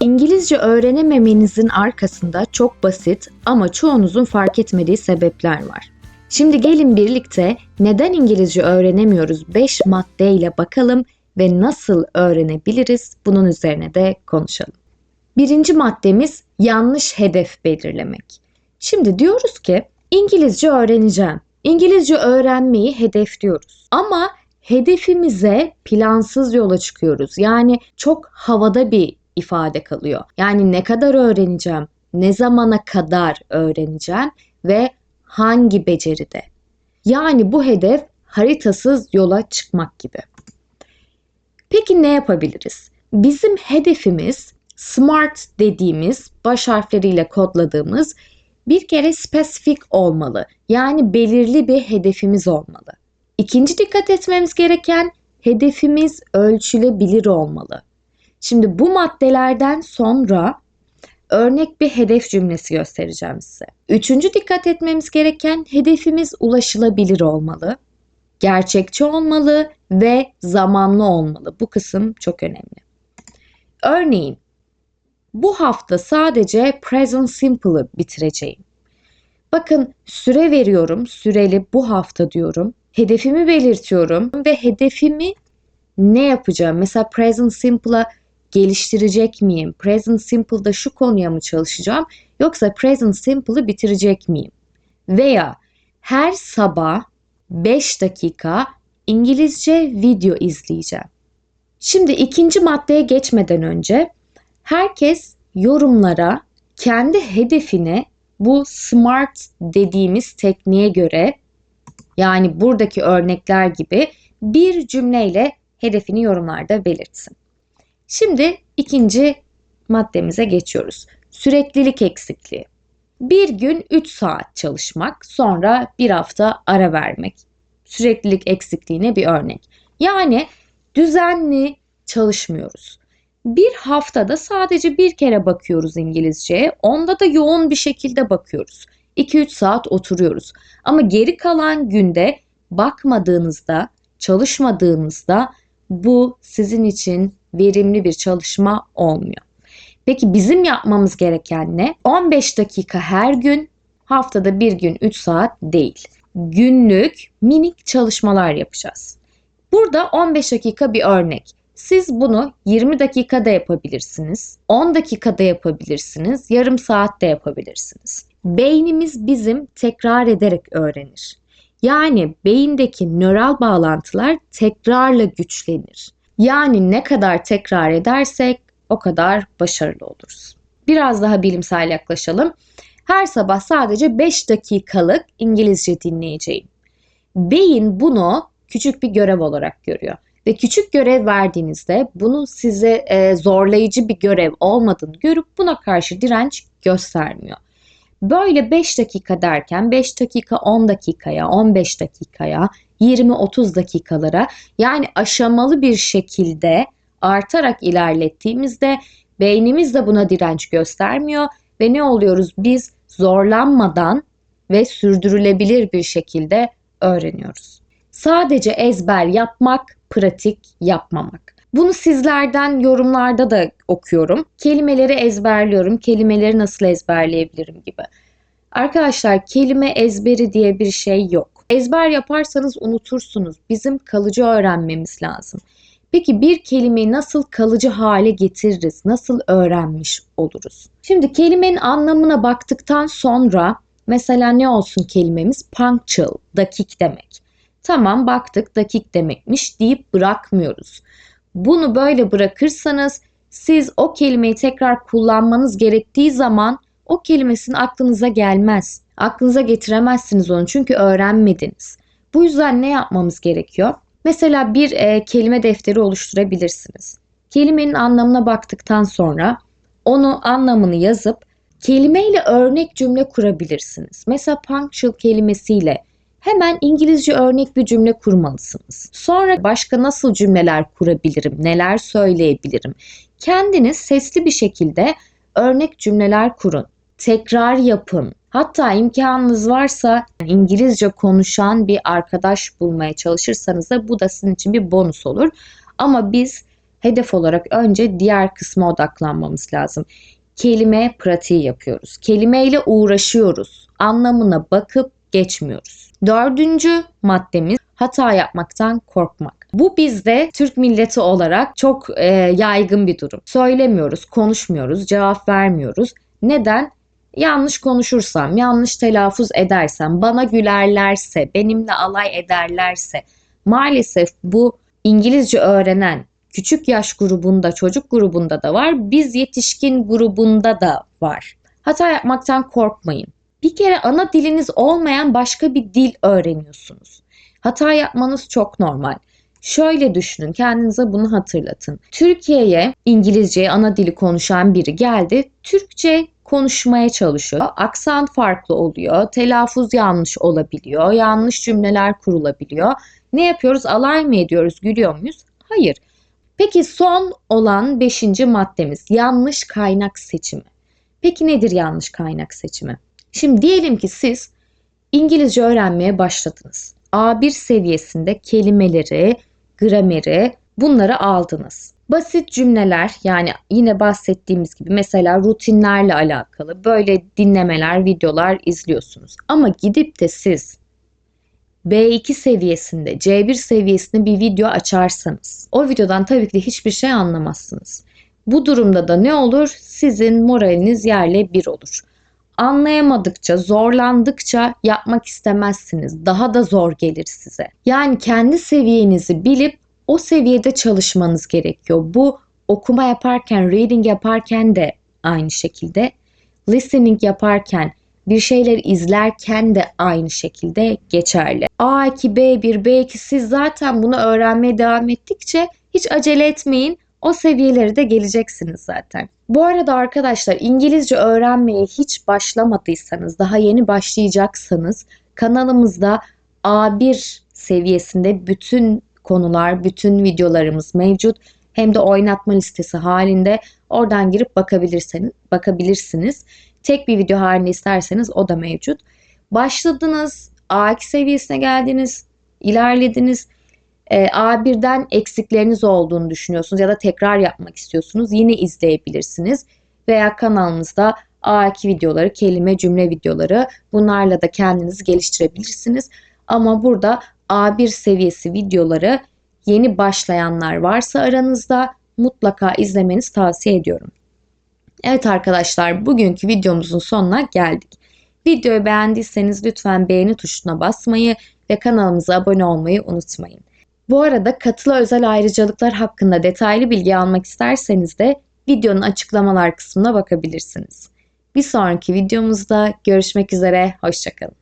İngilizce öğrenememenizin arkasında çok basit ama çoğunuzun fark etmediği sebepler var. Şimdi gelin birlikte neden İngilizce öğrenemiyoruz 5 maddeyle bakalım ve nasıl öğrenebiliriz bunun üzerine de konuşalım. Birinci maddemiz yanlış hedef belirlemek. Şimdi diyoruz ki İngilizce öğreneceğim. İngilizce öğrenmeyi hedefliyoruz. Ama hedefimize plansız yola çıkıyoruz. Yani çok havada bir ifade kalıyor. Yani ne kadar öğreneceğim, ne zamana kadar öğreneceğim ve hangi beceride. Yani bu hedef haritasız yola çıkmak gibi. Peki ne yapabiliriz? Bizim hedefimiz SMART dediğimiz baş harfleriyle kodladığımız bir kere spesifik olmalı. Yani belirli bir hedefimiz olmalı. İkinci dikkat etmemiz gereken hedefimiz ölçülebilir olmalı. Şimdi bu maddelerden sonra örnek bir hedef cümlesi göstereceğim size. Üçüncü dikkat etmemiz gereken hedefimiz ulaşılabilir olmalı, gerçekçi olmalı ve zamanlı olmalı. Bu kısım çok önemli. Örneğin bu hafta sadece present simple'ı bitireceğim. Bakın süre veriyorum, süreli bu hafta diyorum. Hedefimi belirtiyorum ve hedefimi ne yapacağım? Mesela present simple'a geliştirecek miyim? Present Simple'da şu konuya mı çalışacağım yoksa Present Simple'ı bitirecek miyim? Veya her sabah 5 dakika İngilizce video izleyeceğim. Şimdi ikinci maddeye geçmeden önce herkes yorumlara kendi hedefine bu SMART dediğimiz tekniğe göre yani buradaki örnekler gibi bir cümleyle hedefini yorumlarda belirtsin. Şimdi ikinci maddemize geçiyoruz. Süreklilik eksikliği. Bir gün 3 saat çalışmak, sonra bir hafta ara vermek. Süreklilik eksikliğine bir örnek. Yani düzenli çalışmıyoruz. Bir haftada sadece bir kere bakıyoruz İngilizceye. Onda da yoğun bir şekilde bakıyoruz. 2-3 saat oturuyoruz. Ama geri kalan günde bakmadığınızda, çalışmadığınızda bu sizin için verimli bir çalışma olmuyor. Peki bizim yapmamız gereken ne? 15 dakika her gün, haftada bir gün 3 saat değil. Günlük minik çalışmalar yapacağız. Burada 15 dakika bir örnek. Siz bunu 20 dakikada yapabilirsiniz, 10 dakikada yapabilirsiniz, yarım saatte yapabilirsiniz. Beynimiz bizim tekrar ederek öğrenir. Yani beyindeki nöral bağlantılar tekrarla güçlenir. Yani ne kadar tekrar edersek o kadar başarılı oluruz. Biraz daha bilimsel yaklaşalım. Her sabah sadece 5 dakikalık İngilizce dinleyeceğim. Beyin bunu küçük bir görev olarak görüyor. Ve küçük görev verdiğinizde bunu size e, zorlayıcı bir görev olmadığını görüp buna karşı direnç göstermiyor. Böyle 5 dakika derken 5 dakika 10 dakikaya, 15 dakikaya, 20-30 dakikalara yani aşamalı bir şekilde artarak ilerlettiğimizde beynimiz de buna direnç göstermiyor ve ne oluyoruz? Biz zorlanmadan ve sürdürülebilir bir şekilde öğreniyoruz. Sadece ezber yapmak, pratik yapmamak. Bunu sizlerden yorumlarda da okuyorum. Kelimeleri ezberliyorum. Kelimeleri nasıl ezberleyebilirim gibi. Arkadaşlar kelime ezberi diye bir şey yok. Ezber yaparsanız unutursunuz. Bizim kalıcı öğrenmemiz lazım. Peki bir kelimeyi nasıl kalıcı hale getiririz? Nasıl öğrenmiş oluruz? Şimdi kelimenin anlamına baktıktan sonra mesela ne olsun kelimemiz? Punctual, dakik demek. Tamam baktık dakik demekmiş deyip bırakmıyoruz. Bunu böyle bırakırsanız siz o kelimeyi tekrar kullanmanız gerektiği zaman o kelimesinin aklınıza gelmez. Aklınıza getiremezsiniz onu çünkü öğrenmediniz. Bu yüzden ne yapmamız gerekiyor? Mesela bir e, kelime defteri oluşturabilirsiniz. Kelimenin anlamına baktıktan sonra onu anlamını yazıp kelimeyle örnek cümle kurabilirsiniz. Mesela punctual kelimesiyle hemen İngilizce örnek bir cümle kurmalısınız. Sonra başka nasıl cümleler kurabilirim, neler söyleyebilirim? Kendiniz sesli bir şekilde örnek cümleler kurun. Tekrar yapın. Hatta imkanınız varsa İngilizce konuşan bir arkadaş bulmaya çalışırsanız da bu da sizin için bir bonus olur. Ama biz hedef olarak önce diğer kısma odaklanmamız lazım. Kelime pratiği yapıyoruz. Kelimeyle uğraşıyoruz. Anlamına bakıp geçmiyoruz. Dördüncü maddemiz hata yapmaktan korkmak. Bu bizde Türk milleti olarak çok e, yaygın bir durum. Söylemiyoruz, konuşmuyoruz, cevap vermiyoruz. Neden? Yanlış konuşursam, yanlış telaffuz edersem, bana gülerlerse, benimle alay ederlerse maalesef bu İngilizce öğrenen küçük yaş grubunda, çocuk grubunda da var. Biz yetişkin grubunda da var. Hata yapmaktan korkmayın. Bir kere ana diliniz olmayan başka bir dil öğreniyorsunuz. Hata yapmanız çok normal. Şöyle düşünün, kendinize bunu hatırlatın. Türkiye'ye İngilizce ana dili konuşan biri geldi. Türkçe konuşmaya çalışıyor. Aksan farklı oluyor, telaffuz yanlış olabiliyor, yanlış cümleler kurulabiliyor. Ne yapıyoruz? Alay mı ediyoruz? Gülüyor muyuz? Hayır. Peki son olan beşinci maddemiz yanlış kaynak seçimi. Peki nedir yanlış kaynak seçimi? Şimdi diyelim ki siz İngilizce öğrenmeye başladınız. A1 seviyesinde kelimeleri, grameri bunları aldınız. Basit cümleler yani yine bahsettiğimiz gibi mesela rutinlerle alakalı böyle dinlemeler, videolar izliyorsunuz. Ama gidip de siz B2 seviyesinde, C1 seviyesinde bir video açarsanız o videodan tabii ki hiçbir şey anlamazsınız. Bu durumda da ne olur? Sizin moraliniz yerle bir olur. Anlayamadıkça, zorlandıkça yapmak istemezsiniz. Daha da zor gelir size. Yani kendi seviyenizi bilip o seviyede çalışmanız gerekiyor. Bu okuma yaparken, reading yaparken de aynı şekilde, listening yaparken, bir şeyler izlerken de aynı şekilde geçerli. A2, B1, B2 siz zaten bunu öğrenmeye devam ettikçe hiç acele etmeyin. O seviyelere de geleceksiniz zaten. Bu arada arkadaşlar İngilizce öğrenmeye hiç başlamadıysanız, daha yeni başlayacaksanız kanalımızda A1 seviyesinde bütün konular, bütün videolarımız mevcut. Hem de oynatma listesi halinde oradan girip bakabilirsiniz. bakabilirsiniz. Tek bir video halinde isterseniz o da mevcut. Başladınız, A2 seviyesine geldiniz, ilerlediniz. E, A1'den eksikleriniz olduğunu düşünüyorsunuz ya da tekrar yapmak istiyorsunuz. Yine izleyebilirsiniz. Veya kanalımızda A2 videoları, kelime cümle videoları bunlarla da kendinizi geliştirebilirsiniz. Ama burada A1 seviyesi videoları yeni başlayanlar varsa aranızda mutlaka izlemenizi tavsiye ediyorum. Evet arkadaşlar bugünkü videomuzun sonuna geldik. Videoyu beğendiyseniz lütfen beğeni tuşuna basmayı ve kanalımıza abone olmayı unutmayın. Bu arada katılı özel ayrıcalıklar hakkında detaylı bilgi almak isterseniz de videonun açıklamalar kısmına bakabilirsiniz. Bir sonraki videomuzda görüşmek üzere, hoşçakalın.